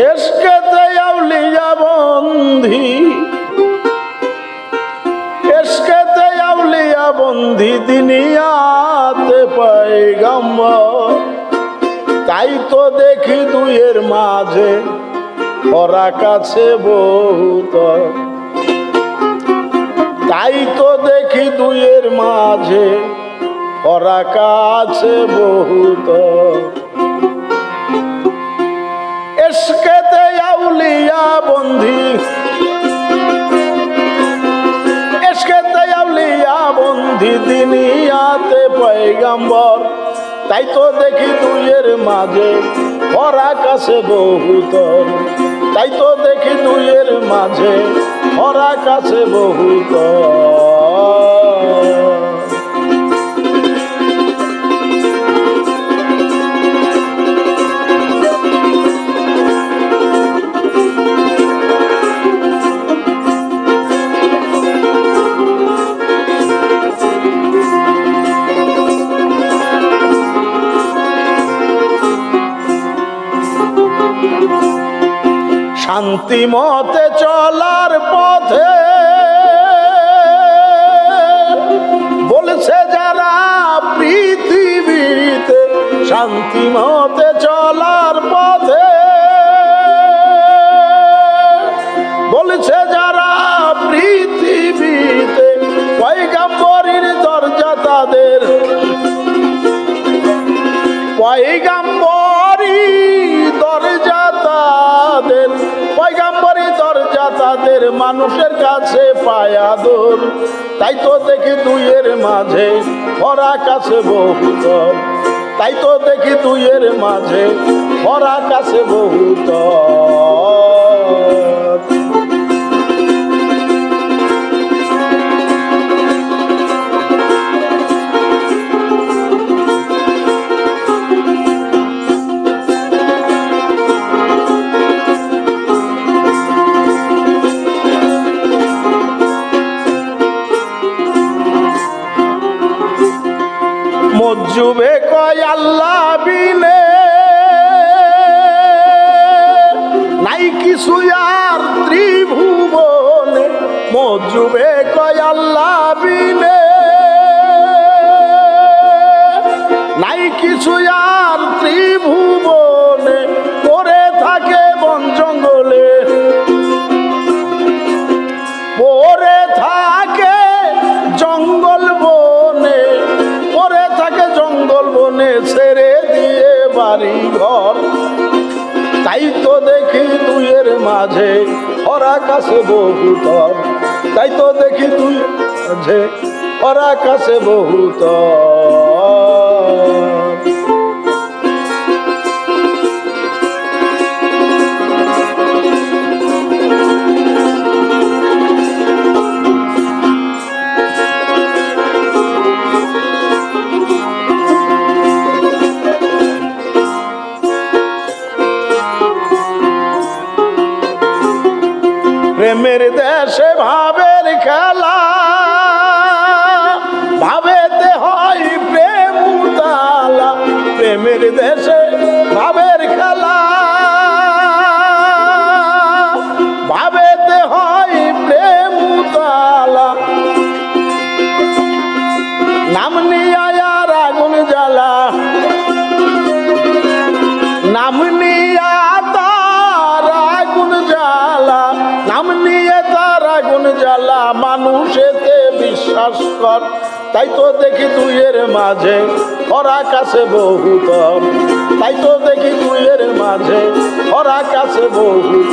এসকেতে আউলিয়া বন্ধি। এসকেতে আউলিয়া বন্ধি দিনিয়াতে পাইগাম্বর তাই তো দেখি দুইয়ের মাঝে ওরা কাছে বহুত। তাই তো দেখি দুইয়ের মাঝে ওরা কাছে বহুত। এসকেতে আউলিয়া বন্ধি এসকেতে দিনিয়াতে পয়গাম্বর। তাই তো দেখি দুইয়ের মাঝে ওরা কাছে বহুত তাই তো দেখি দুইয়ের মাঝে ওরা কাছে বহুত শান্তি মতে চলার পথে। বলছে যারা পৃথিবীতে শান্তি মতে চলার পথে বলছে তাদের মানুষের কাছে পায়া দোর তাই তো দেখি দুইয়ের মাঝে ভরা কাছে বহুত তাই তো দেখি দুইয়ের মাঝে ভরা কাছে বহুত নাই কিছু আর ত্রিভুবনে মজ্জুবে কয় আল্লাহ বিনে। নাই কিছু আর ত্রিভুবনে করে থাকে বন জঙ্গলে। পরে থাকে জঙ্গল বনে পরে থাকে জঙ্গল বনে, ছেড়ে দিয়ে বাড়ি ঘর তাই তো দেখি তুই এর মাঝে ওরা কাছে বহুতর তাই তো দেখি তুই মাঝে ওরা কাছে বহুতর দেশে ভাবের খেলা মানুষেতে বিশ্বাস কর। তাই তো দেখি দুইয়ের মাঝে খরা কাছে বহুত তাই তো দেখি দুইয়ের মাঝে খরা কাছে বহুত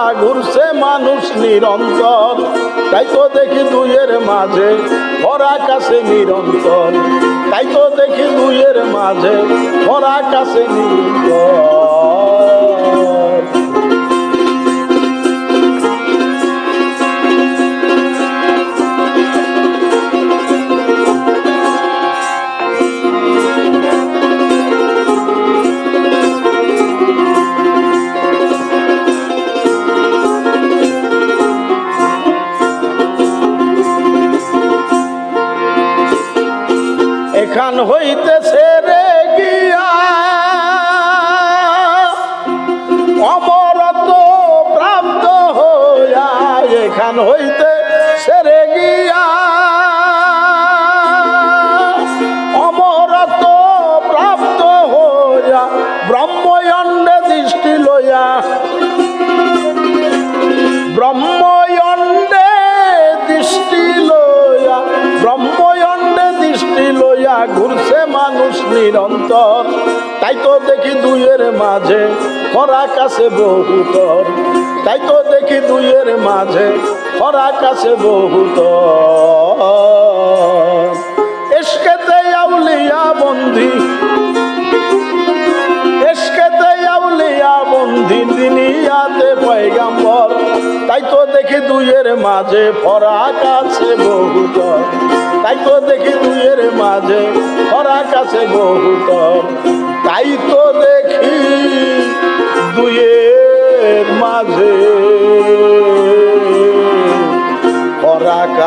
লইয়া ঘুরছে মানুষ নিরন্তর। তাই তো দেখি দুইয়ের মাঝে ভরা কাছে নিরন্তর। তাই তো দেখি দুইয়ের মাঝে ভরা কাছে নিরন্তর। হইতেছে রে গিয়া। মানুষ নিরন্তর। তাই তো দেখি দুইয়ের মাঝে খরা কাছে বহুতর। তাই তো দেখি দুইয়ের মাঝে খরা কাছে বহুতর। দুইয়ের মাঝে ফরাক আছে বহুত তাই তো দেখি দুইয়ের মাঝে ফরাক আছে বহুত তাই তো দেখি দুইয়ের মাঝে ফরাক